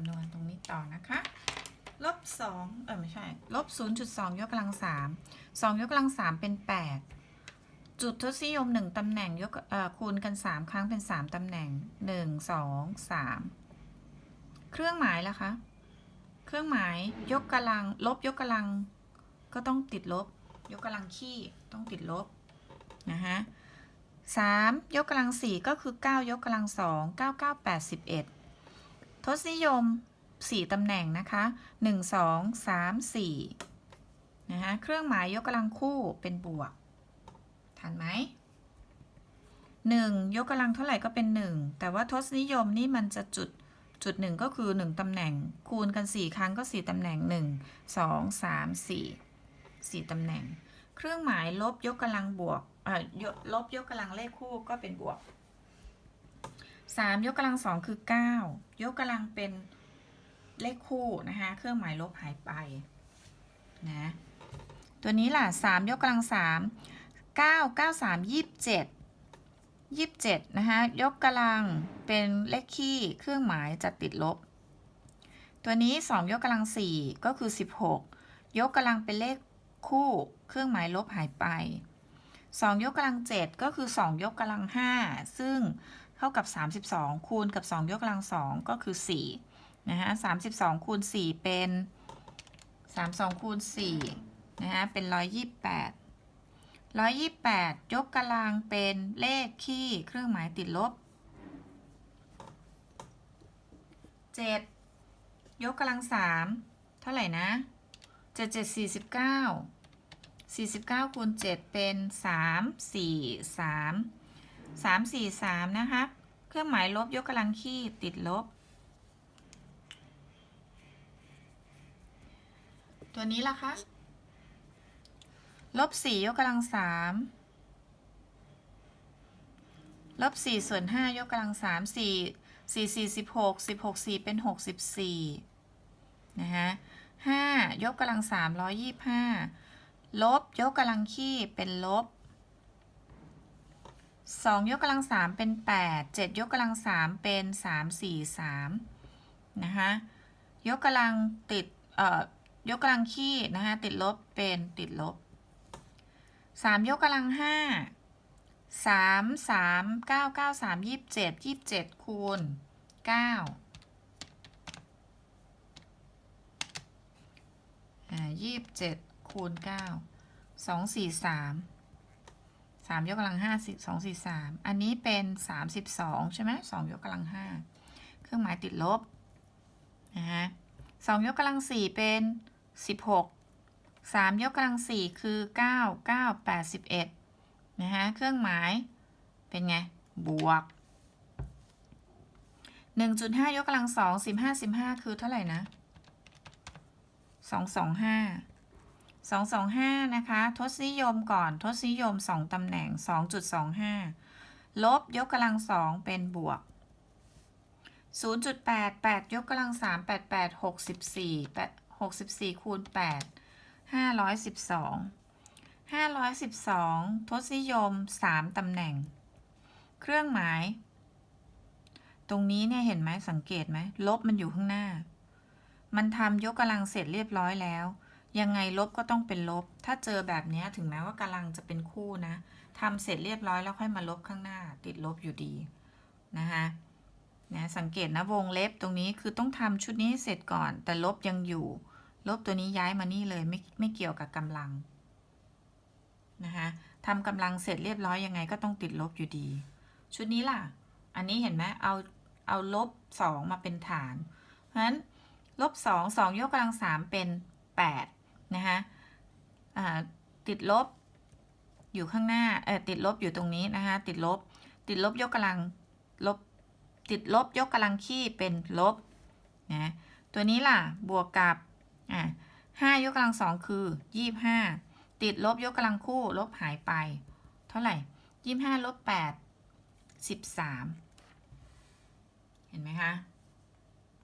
ำนวณตรงนี้ต่อนะคะลบสองเออไม่ใช่ลบศูนย์จุดสองยกกำลังสามสองยกกำลังสามเป็นแปดจุดทศนิยมหนึ่งตำแหน่งยกคูณกันสามครั้งเป็นสามตำแหน่งหนึ่งสองสามเครื่องหมายล่ะคะเครื่องหมายยกกำลังลบยกกำลังก็ต้องติดลบ ยกกำลังขี้ต้องติดลบนะฮะสามยกกำลังสี่ก็คือเก้ายกกำลังสองเก้าเก้าแปดสิบเอ็ด ทศนิยมสี่ตำแหน่งนะคะหนึ่งสองสามสี่นะฮะเครื่องหมายยกกำลังคู่เป็นบวก ทันไหมหนึ่งยกกำลังเท่าไหร่ก็เป็นหนึ่งแต่ว่าทศนิยมนี่มันจะจุดจุดหนึ่งก็คือหนึ่งตำแหน่ง คูณกันสี่ครั้งก็สี่ตำแหน่งหนึ่งสองสามสี่สี่ตำแหน่ง เครื่องหมายลบยกกำลังบวกเอ่อยกลบยกกำลังเลขคู่ก็เป็นบวก สามยกกำลังสองคือเก้ายกกำลังเป็นเลขคู่นะคะเครื่องหมายลบหายไปนะตัวนี้ล่ะสามยกกำลังสามเก้าเก้าสามยี่สิบเจ็ดยี่สิบเจ็ดนะคะยกกำลังเป็นเลขคี่เครื่องหมายจะติดลบ ตัวนี้สองยกกำลังสี่ก็คือสิบหกยกกำลังเป็นเลขคู่เครื่องหมายลบหายไป2ยกกำลัง7ก็คือ2ยกกำลัง5ซึ่ง ท่ากับ 32 คูณกับ 2 ยกกำลัง2ก็คือ4นะฮะ32 คูณ 4 เป็น 32 คูณ4นะฮะเป็น 128 128 ยกกำลังเป็นเลขคี่เครื่องหมายติดลบ 7 ยกกำลัง3เท่าไหร่นะเจ็ดเจ็ดสี่สิบเก้าสี่สิบเก้าคูณเจ็ดเป็นสามสี่สาม สามสี่สามนะคะ เครื่องหมายลบยกกำลังขี้ติดลบ ตัวนี้ล่ะคะ ลบสี่ยกกำลังสามลบสี่ส่วนห้ายกกำลังสามสี่สี่สี่สิบหกสิบหกสี่เป็นหกสิบสี่นะฮะห้ายกกำลังสามร้อยยี่ห้าลบยกกำลังขี้เป็นลบ สองยกกำลังสามเป็นแปดเจ็ดยกกำลังสามเป็นสามสี่สามนะคะ ยกกำลังติด เอ่อ ยกกำลังขี้นะคะ ติดลบเป็นติดลบสามยกกำลังห้าสามสามเก้าเก้าสามยี่เจ็ดยี่เจ็ดคูณเก้ายี่เจ็ดคูณเก้าสอง สามยกกำลังห้าสิบสองสี่สามอันนี้เป็นสามสิบสองใช่ไหมสองยกกำลังห้าเครื่องหมายติดลบนะฮะสองยกกำลังสี่เป็นสิบหกสามยกกำลังสี่คือเก้าเก้าแปดสิบเอ็ดนะฮะเครื่องหมายเป็นไง บวกหนึ่งจุดห้ายกกำลังสองสิบห้าสิบห้าคือเท่าไหร่นะสองสองห้า สองสองห้านะคะ ทศนิยมก่อน ทศนิยมสองตำแหน่งสองจุดสองห้าลบยกกำลังสองเป็นบวกศูนย์จุดแปดแปดยกกำลังสามแปดแปดหกสิบสี่แปหกสิบสี่คูณแปดห้าร้อยสิบสองห้าร้อยสิบสองทศนิยมสามตำแหน่ง เครื่องหมาย ตรงนี้เนี่ยเห็นไหมสังเกตไหม ลบมันอยู่ข้างหน้า มันทำยกกำลังเสร็จเรียบร้อยแล้ว ยังไงลบก็ต้องเป็นลบ ถ้าเจอแบบนี้ถึงแม้ว่ากำลังจะเป็นคู่นะทำเสร็จเรียบร้อยแล้วค่อยมาลบข้างหน้า ติดลบอยู่ดีนะคะนะสังเกตนะวงเล็บตรงนี้คือต้องทำชุดนี้เสร็จก่อน แต่ลบยังอยู่ ลบตัวนี้ย้ายมานี่เลยไม่ไม่เกี่ยวกับกำลังนะคะทำกำลังเสร็จเรียบร้อยยังไงก็ต้องติดลบอยู่ดี ชุดนี้ล่ะ อันนี้เห็นไหมเอาเอาลบสองมาเป็นฐาน เพราะฉะนั้นลบสองสองยกกำลังสามเป็นแปด ติดลบ อยู่ข้างหน้าเออติดลบอยู่ตรงนี้นะคะติดลบ ติดลบยกกำลังลบ ติดลบยกกำลังขี้เป็นลบนะตัวนี้ล่ะบวกกับอ่าห้ายกกำลังสองคือยี่ห้าติดลบยกกำลังคู่ลบหายไป เท่าไหร่ยี่ห้าลบแปดสิบสามเห็นไหมคะ